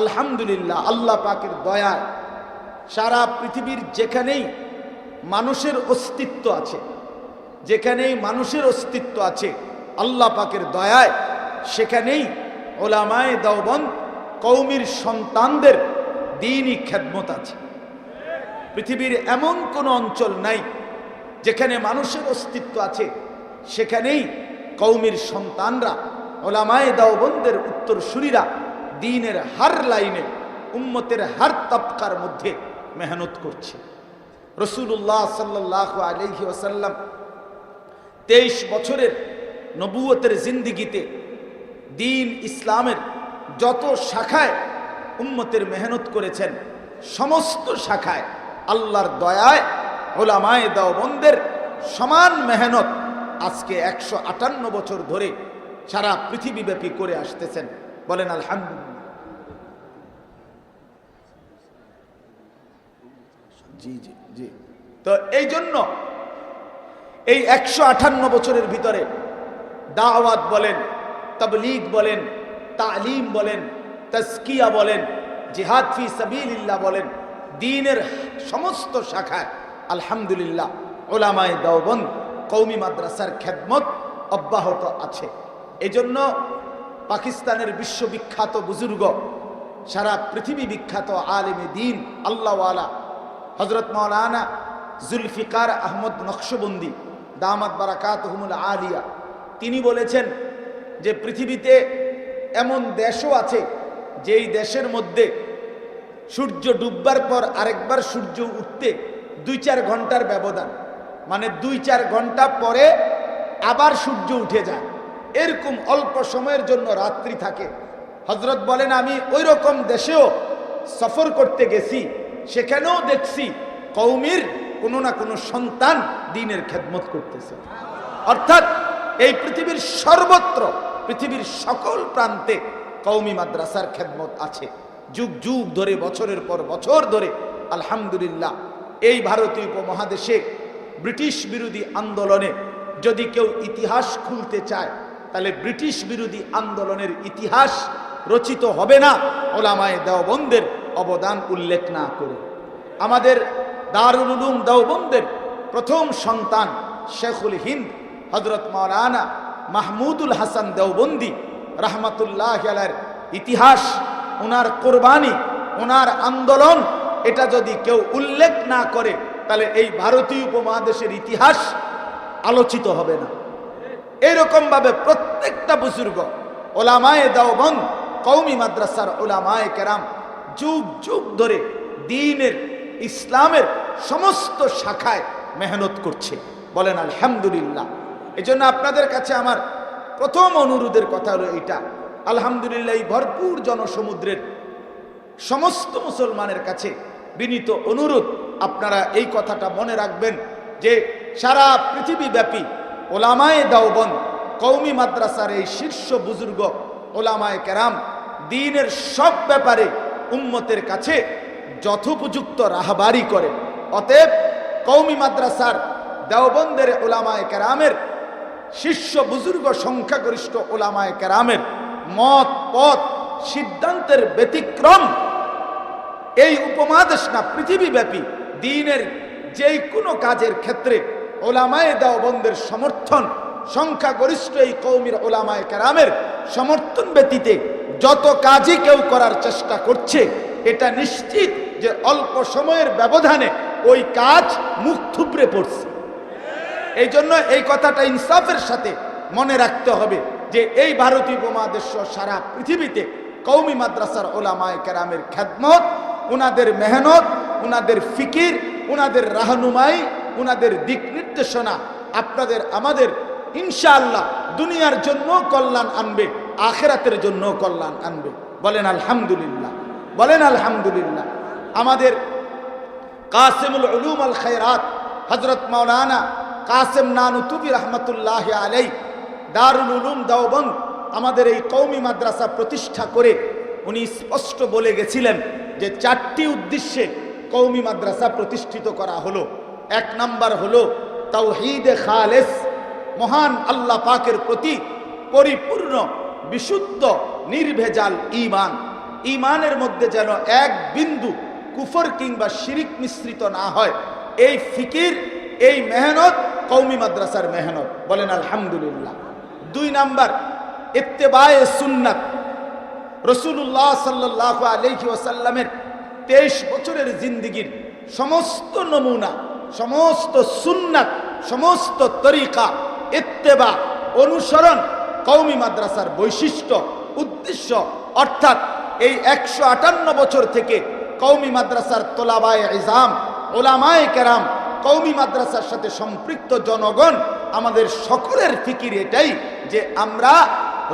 আলহামদুলিল্লাহ, আল্লাহ পাকের দয়ায় সারা পৃথিবীর যেখানেই মানুষের অস্তিত্ব আছে, যেখানেই মানুষের অস্তিত্ব আছে, আল্লাহ পাকের দয়ায় সেখানেই ওলামায় দাওবন কৌমির সন্তানদের দিনই খেদমত আছে। পৃথিবীর এমন কোনো অঞ্চল নাই যেখানে মানুষের অস্তিত্ব আছে, সেখানেই কৌমির সন্তানরা, ওলামায় দাওবন্দের উত্তরসূরিরা দিনের হার লাইনে উম্মতের হার তবকার মধ্যে মেহনত করছে। রসুল্লাহ সাল্লাহ আলহি ওসাল্লাম তেইশ বছরের নবুয়তের জিন্দিগিতে দিন ইসলামের যত শাখায় উম্মতের মেহনত করেছেন, সমস্ত শাখায় আল্লাহর দয়ায় ওলামায় দাওবন্দের সমান মেহনত আজকে একশো আটান্ন বছর ধরে সারা পৃথিবীব্যাপী করে আসতেছেন। বলেন, আলহামদুলিল্লাহ। জি জি জি। তো এই জন্য এই একশো আঠান্ন বছরের ভিতরে দাওয়াত বলেন, তবলিগ বলেন, তালিম বলেন তস্কিয়া বলেন, জিহাদ ফি সাবিল্লাহ বলেন, দিনের সমস্ত শাখায় আলহামদুলিল্লাহ ওলামায় দাওবন কৌমি মাদ্রাসার খেদমত অব্যাহত আছে। এজন্য পাকিস্তানের বিশ্ববিখ্যাত বুজুর্গ, সারা পৃথিবী বিখ্যাত আলেমে দিন, আল্লাহওয়ালা হজরত মৌলানা জুলফিকার আহমদ নকশবন্দি, দামাত বারাকাত হুমুল আলিয়া। তিনি বলেছেন যে পৃথিবীতে এমন দেশও আছে যেই দেশের মধ্যে সূর্য ডুববার পর আরেকবার সূর্য উঠতে দুই চার ঘণ্টার ব্যবধান। মানে দুই চার ঘণ্টা পরে আবার সূর্য উঠে যায়। এরকম অল্প সময়ের জন্য রাত্রি থাকে। হজরত বলেন, আমি ওই রকম দেশেও সফর করতে গেছি সেখানেও দেখছি কৌমির কোনো না কোনো সন্তান দিনের খেদমত করতেছে। অর্থাৎ এই পৃথিবীর সর্বত্র, পৃথিবীর সকল প্রান্তে কৌমি মাদ্রাসার খেদমত আছে। যুগ যুগ ধরে, বছরের পর বছর ধরে, আলহামদুলিল্লাহ, এই ভারতীয় উপমহাদেশে ব্রিটিশ বিরোধী আন্দোলনে যদি কেউ ইতিহাস খুলতে চায়, তাহলে ব্রিটিশ বিরোধী আন্দোলনের ইতিহাস রচিত হবে না। ওলামায় দেওবন্দের অবদান উল্লেখ না করে। আমাদের দারুল উলুম দেওবন্দের প্রথম সন্তান শেখুল হিন্দ হজরত মৌলানা মাহমুদুল হাসান দেওবন্দি রহমতুল্লাহ আলার ইতিহাস ওনার কোরবানি ওনার আন্দোলন, এটা যদি কেউ উল্লেখ না করে, তাহলে এই ভারতীয় উপমহাদেশের ইতিহাস আলোচিত হবে না। এরকম ভাবে প্রত্যেকটা বুজুর্গ, ওলামায়ে দাওবন কৌমি মাদ্রাসার ওলামায়ে কেরাম যুগ যুগ ধরে দিনের, ইসলামের সমস্ত শাখায় মেহনত করছে। বলেন, আলহামদুলিল্লাহ। এই জন্য আপনাদের কাছে আমার প্রথম অনুরোধের কথা হলো এটা আলহামদুলিল্লাহ, এই ভরপুর জনসমুদ্রের সমস্ত মুসলমানের কাছে বিনীত অনুরোধ। আপনারা এই কথাটা মনে রাখবেন যে সারা পৃথিবীব্যাপী ওলামায়ে দাওবন কৌমি মাদ্রাসার এই শীর্ষ বুজুর্গ ওলামায় কেরাম দিনের সব ব্যাপারে উম্মতের কাছে যথোপযুক্ত রাহবারি করে অতএব কৌমি মাদ্রাসার দেওবন্দের ওলামায়ে কেরামের, শিষ্য বুজুর্গ সংখ্যাগরিষ্ঠ ওলামায়ে কেরামের মত, পথ, সিদ্ধান্তের ব্যতিক্রম এই উপমহাদেশ না, পৃথিবীব্যাপী দিনের যেই কোনো কাজের ক্ষেত্রে ওলামায়ে দেওবন্দের সমর্থন, সংখ্যাগরিষ্ঠ এই কৌমির ওলামায়ে কেরামের সমর্থন ব্যতীতে যত কাজই কেউ করার চেষ্টা করছে, এটা নিশ্চিত যে অল্প সময়ের ব্যবধানে ওই কাজ মুখ থুবড়ে পড়ছে। এই জন্য এই কথাটা ইনসাফের সাথে মনে রাখতে হবে যে এই ভারতীয় উপমহাদেশ সারা পৃথিবীতে কৌমি মাদ্রাসার ওলামায় কেরামের খ্যাতমত উনাদের মেহনত, উনাদের ফিকির, উনাদের রাহনুমাই, উনাদের দিক নির্দেশনা আপনাদের, আমাদের, ইনশাআল্লাহ, দুনিয়ার জন্য কল্যাণ আনবে। আখেরাতের জন্য কল্যাণ আনবে। বলেন আলহামদুলিল্লাহ। বলেন আলহামদুলিল্লাহ। আমাদের কাসেমুল উলুম আল খৈরাত হজরত মৌলানা কাসেম নানুতুবি রহমতুল্লাহ আলাই দারুল উলুম দাওবন্দ আমাদের এই কৌমি মাদ্রাসা প্রতিষ্ঠা করে উনি স্পষ্ট বলে গেছিলেন যে চারটি উদ্দেশ্যে কৌমি মাদ্রাসা প্রতিষ্ঠিত করা হলো। এক নাম্বার হলো তাওহিদে খালেস, মহান আল্লাহ পাকের প্রতি পরিপূর্ণ বিশুদ্ধ, নির্ভেজাল ইমান ইমানের মধ্যে যেন এক বিন্দু কুফর কিংবা শিরিক মিশ্রিত না হয়। এই ফিকির, এই মেহনত কৌমি মাদ্রাসার মেহনত। বলেন আলহামদুলিল্লাহ। দুই নাম্বার, ইত্তেবায়ে সুন্নাত। রসুল্লাহ সাল্লাহ আলহি ওসাল্লামের তেইশ বছরের জিন্দিগির সমস্ত নমুনা, সমস্ত সুন্নাত, সমস্ত তরিকা এত্তেবা অনুসরণ কৌমি মাদ্রাসার বৈশিষ্ট্য, উদ্দেশ্য, অর্থাৎ এই একশো আটান্ন বছর থেকে কৌমি মাদ্রাসার তোলাবায় ইজাম, ওলামায় কেরাম কৌমি মাদ্রাসার সাথে সম্পৃক্ত জনগণ আমাদের সকলের ফিকির এটাই যে আমরা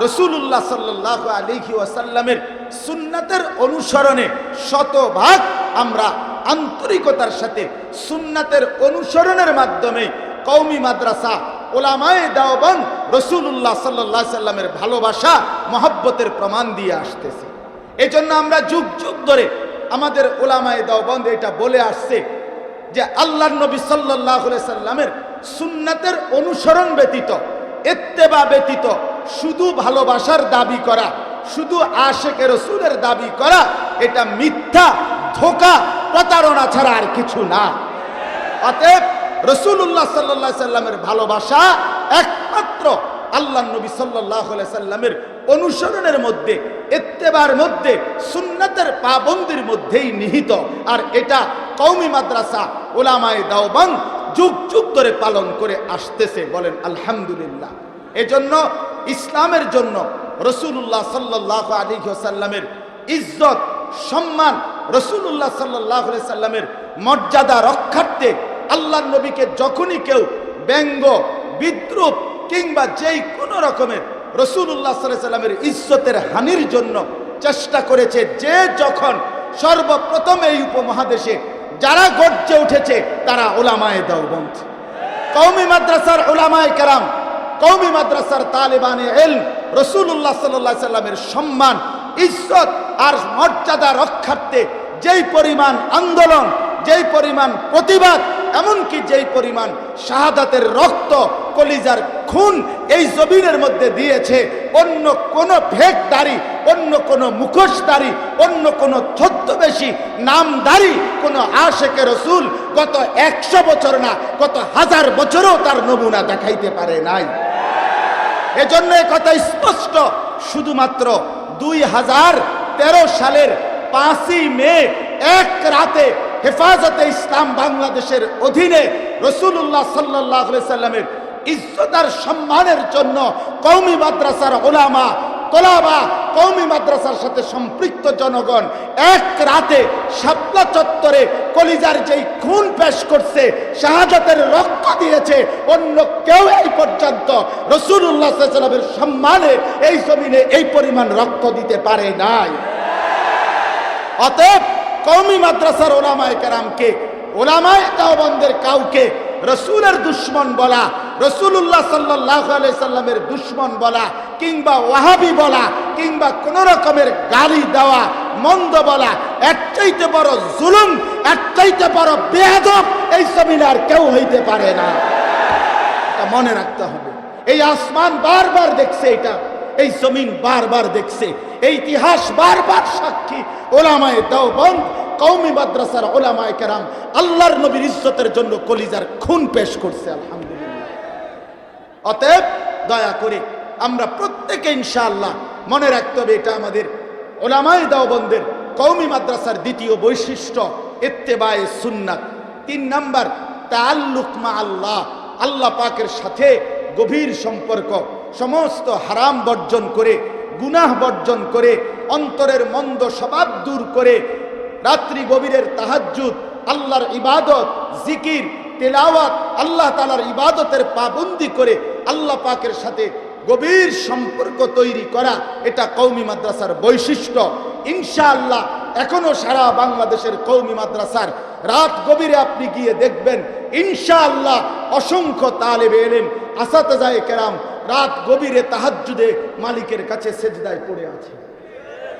রসুল্লাহ সাল্লাহ আলিহি ওয়াসাল্লামের সুন্নাতের অনুসরণে শতভাগ আমরা আন্তরিকতার সাথে সুন্নাতের অনুসরণের মাধ্যমে কৌমি মাদ্রাসা, ওলামায় দাওবান রসুল্লাহ সাল্লাহ সাল্লামের ভালোবাসা, মহব্বতের প্রমাণ দিয়ে আসতেছে। এই জন্য আমরা যুগ যুগ ধরে আমাদের ওলামায়ে দাওবন্দ এটা বলে আসছে যে আল্লাহ নবী সাল্লাহ সাল্লামের সুন্নাতের অনুসরণ ব্যতীত এত্তেবা ব্যতীত, শুধু ভালোবাসার দাবি করা, শুধু আশেকে রসুলের দাবি করা, এটা মিথ্যা, ধোকা, প্রতারণা ছাড়া আর কিছু না। অতএব রসুল্লাহ সাল্লাহ সাল্লামের ভালোবাসা একমাত্র আল্লাহ নবী সাল্লামের অনুসরণের মধ্যে এত্তেবার মধ্যে, সুন্নাতের পাবন্দির মধ্যেই নিহিত। আর এটা কৌমি মাদ্রাসা ওলামায় দাওবাং যুগ যুগ ধরে পালন করে আসতেছে বলেন আলহামদুলিল্লাহ। এজন্য ইসলামের জন্য রসুল্লাহ সাল্লাহ আলী সাল্লামের ইজ্জত, সম্মান রসুল্লাহ সাল্লাহ সাল্লামের মর্যাদা রক্ষার্থে আল্লাহ নবীকে যখনই কেউ ব্যঙ্গ, বিদ্রুপ কিংবা যেই কোনো রকমের রসুল্লাহ সাল্লামের ইজ্জতের হানির জন্য চেষ্টা করেছে, যে যখন সর্বপ্রথম এই উপমহাদেশে যারা গর্জে উঠেছে, তারা ওলামায় দেওবন্ধ কৌমি মাদ্রাসার ওলামায় কারাম কৌমি মাদ্রাসার তালেবানে এল রসুল্লাহ সাল্লাহ সাল্লামের সম্মান, ইজ্জত আর মর্যাদা রক্ষার্থে যেই পরিমাণ আন্দোলন, যেই পরিমাণ প্রতিবাদ, এমনকি যেই পরিমাণ শাহাদাতের রক্ত কলিজার খুন এই জমিনের মধ্যে দিয়েছে, অন্য কোনো ভেকদারি অন্য কোনো মুখোশদারি অন্য কোনো ছদ্মবেশী নামদারি কোনো আশেকে রসুল গত একশো বছর না, গত হাজার বছরও তার নমুনা দেখাইতে পারে নাই। এজন্য কথা স্পষ্ট। শুধুমাত্র দুই হাজার তেরো সালের পাঁচই মে, এক রাতে হেফাজতে ইসলাম বাংলাদেশের অধীনে রসুল্লাহ সাল্লাহ সাল্লামের ইজ্জতার সম্মানের জন্য কৌমি মাদ্রাসার ওলামা, তোলাবা কৌমি মাদ্রাসার সাথে সম্পৃক্ত জনগণ এক রাতে শাপলা চত্বরে কলিজার যেই খুন পেশ করছে, শাহাদাতের রক্ত দিয়েছে, অন্য কেউ এই পর্যন্ত রসুল্লাহ সাল্লামের সম্মানে এই জমিনে এই পরিমাণ রক্ত দিতে পারে নাই। অতএব কৌমি মাদ্রাসার ওলামায় কেরামকে, ওলামায় কাউবন্দের কাউকে রসুলের দুশ্মন বলা রসুল্লাহ সাল্লাহ সাল্লামের দুশ্মন বলা, কিংবা ওয়াহাবি বলা, কিংবা কোন রকমের গালি দেওয়া, মন্দ বলা, এর চাইতে বড় জুলুম, এর চাইতে বড় বেয়াদব এই জমিনার কেউ হইতে পারে না। এটা মনে রাখতে হবে। এই আসমান বারবার দেখছে এটা, এই জমিন বারবার দেখছে, এই ইতিহাস বারবার সাক্ষী, ওলামায় দাও দেওবন্দ কৌমি মাদ্রাসার ওলামায় কেরাম আল্লাহর নবীর ইজ্জতের জন্য কলিজার খুন পেশ করছে, আলহামদুলিল্লাহ। অতএব দয়া করে আমরা প্রত্যেকে ইনশাআল্লাহ মনে রাখতে হবে, এটা আমাদের ওলামায় দেওবন্দের কৌমি মাদ্রাসার দ্বিতীয় বৈশিষ্ট্য এত্তেবায়ে সুন্নাত। তিন নাম্বার তাল্লুক মা আল্লাহ আল্লাহ পাকের সাথে গভীর সম্পর্ক, সমস্ত হারাম বর্জন করে, গুনাহ বর্জন করে, অন্তরের মন্দ স্বভাব দূর করে রাত্রি গভীরের তাহাজ্জুদ, আল্লাহর ইবাদত, জিকির, তেলাওয়াত, আল্লাহ তালার ইবাদতের পাবন্দি করে আল্লাহ পাকের সাথে গভীর সম্পর্ক তৈরি করা এটা কৌমি মাদ্রাসার বৈশিষ্ট্য। ইনশাআল্লাহ এখনও সারা বাংলাদেশের কৌমি মাদ্রাসার রাত গভীরে আপনি গিয়ে দেখবেন, ইনশাআল্লাহ অসংখ্য তালেবে এলেন আসাতে যায় কেরাম রাত গভীরে তাহাজ্জুদে মালিকের কাছে সেজদায় পড়ে আছে।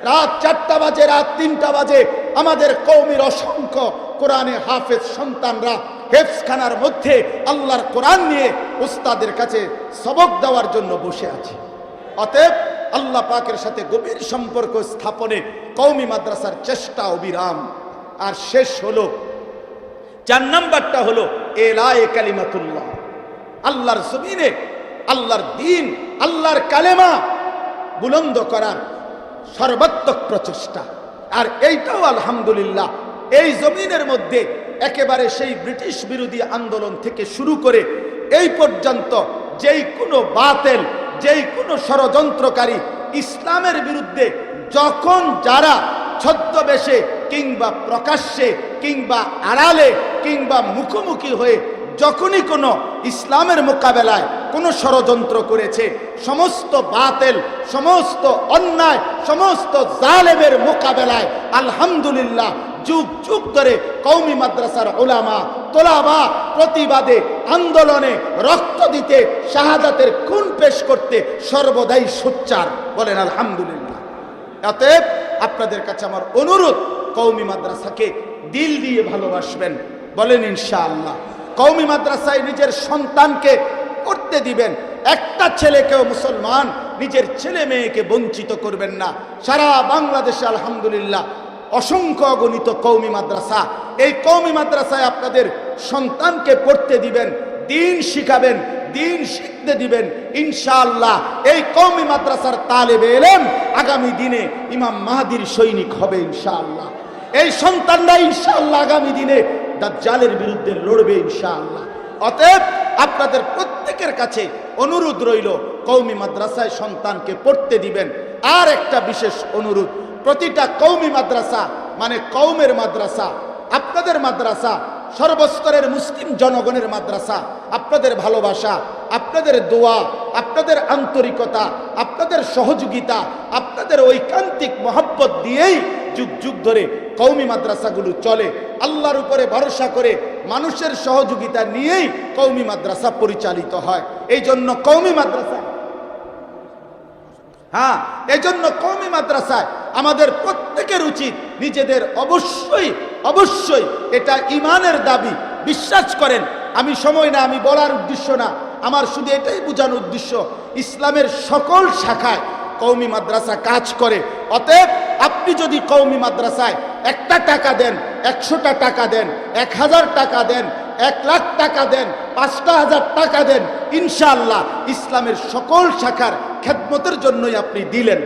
রাত চারটা বাজে, রাত তিনটা বাজে। আমাদের কৌমির অসংখ্য কোরআনে হাফেজ সন্তানরা হেফসখানার মধ্যে আল্লাহর কোরআন নিয়ে উস্তাদের কাছে সবক দেওয়ার জন্য বসে আছে। অতএব আল্লাহ পাকের সাথে গভীর সম্পর্ক স্থাপনে কৌমি মাদ্রাসার চেষ্টা অবিরাম। আর শেষ হলো, চার নাম্বারটা হলো, এলায়ে কালিমাতুল্লাহ। আল্লাহর জমিনে, আল্লাহর দিন, আল্লাহর কালেমা বুলন্দ করার সর্বাত্মক প্রচেষ্টা। আর এইটাও আলহামদুলিল্লাহ, এই জমিনের মধ্যে একেবারে সেই ব্রিটিশ বিরোধী আন্দোলন থেকে শুরু করে এই পর্যন্ত যেই কোনো বাতেল, যেই কোনো ষড়যন্ত্রকারী ইসলামের বিরুদ্ধে যখন যারা ছদ্মবেশে কিংবা প্রকাশ্যে কিংবা আড়ালে কিংবা মুখোমুখি হয়ে যখনই কোনো ইসলামের মোকাবেলায় কোনো ষড়যন্ত্র করেছে, সমস্ত বাতেল, সমস্ত অন্যায়, সমস্ত জালেমের মোকাবেলায়, আলহামদুলিল্লাহ, যুগ যুগ ধরে কৌমি মাদ্রাসার ওলামা তোলাবা, প্রতিবাদে, আন্দোলনে রক্ত দিতে, শাহাদাতের খুন পেশ করতে সর্বদাই সোচ্চার, বলেন আলহামদুলিল্লাহ। অতএব আপনাদের কাছে আমার অনুরোধ কৌমি মাদ্রাসাকে দিল দিয়ে ভালোবাসবেন, বলেন ইনশাআল্লাহ। কৌমি মাদ্রাসায় নিজের সন্তানকে পড়তে দিবেন। একটা ছেলেকেও মুসলমান নিজের ছেলে মেয়েকে বঞ্চিত করবেন না। সারা বাংলাদেশে আলহামদুলিল্লাহ অসংখ্য অগণিত কৌমি মাদ্রাসা, এই কৌমি মাদ্রাসায় আপনাদের সন্তানকে পড়তে দিবেন, দিন শিখাবেন, দিন শিখতে দিবেন। ইনশাআল্লাহ এই কৌমি মাদ্রাসার তালেবে এলেন, আগামী দিনে ইমাম মাহাদির সৈনিক হবে ইনশাআল্লাহ। এই সন্তানরা ইনশাআল্লাহ আগামী দিনে দাজ্জালের বিরুদ্ধে লড়বে ইনশাআল্লাহ। অতএব আপনাদের প্রত্যেকের কাছে অনুরোধ রইল কৌমি মাদ্রাসায় সন্তানকে পড়তে দিবেন। আর একটা বিশেষ অনুরোধ, প্রতিটা কৌমি মাদ্রাসা মানে কৌমের মাদ্রাসা, আপনাদের মাদ্রাসা, সর্বস্তরের মুসলিম জনগণের মাদ্রাসা, আপনাদের ভালোবাসা, আপনাদের দোয়া, আপনাদের আন্তরিকতা, আপনাদের সহযোগিতা, আপনাদের ঐকান্তিক মহব্বত দিয়েই যুগ যুগ ধরে কৌমি মাদ্রাসাগুলো চলে। আল্লাহর উপরে ভরসা করে মানুষের সহযোগিতা নিয়েই কৌমি মাদ্রাসা পরিচালিত হয়। এই জন্য কৌমি মাদ্রাসা হ্যাঁ এজন্য কৌমি মাদ্রাসায় আমাদের প্রত্যেকের উচিত নিজেদের অবশ্যই অবশ্যই এটা ইমানের দাবি। বিশ্বাস করেন, আমি সময় না, আমি বলার উদ্দেশ্য না। আমার শুধু এটাই বোঝানোর উদ্দেশ্য, ইসলামের সকল শাখায় কৌমি মাদ্রাসা কাজ করে। অতএব আপনি যদি কৌমি মাদ্রাসায় একটা টাকা দেন, একশোটা টাকা দেন, এক হাজার টাকা দেন, এক লাখ টাকা দেন, পাঁচটা হাজার টাকা দেন, ইনশাআল্লাহ ইসলামের সকল শাখার খেদমতের জন্যই আপনি দিলেন।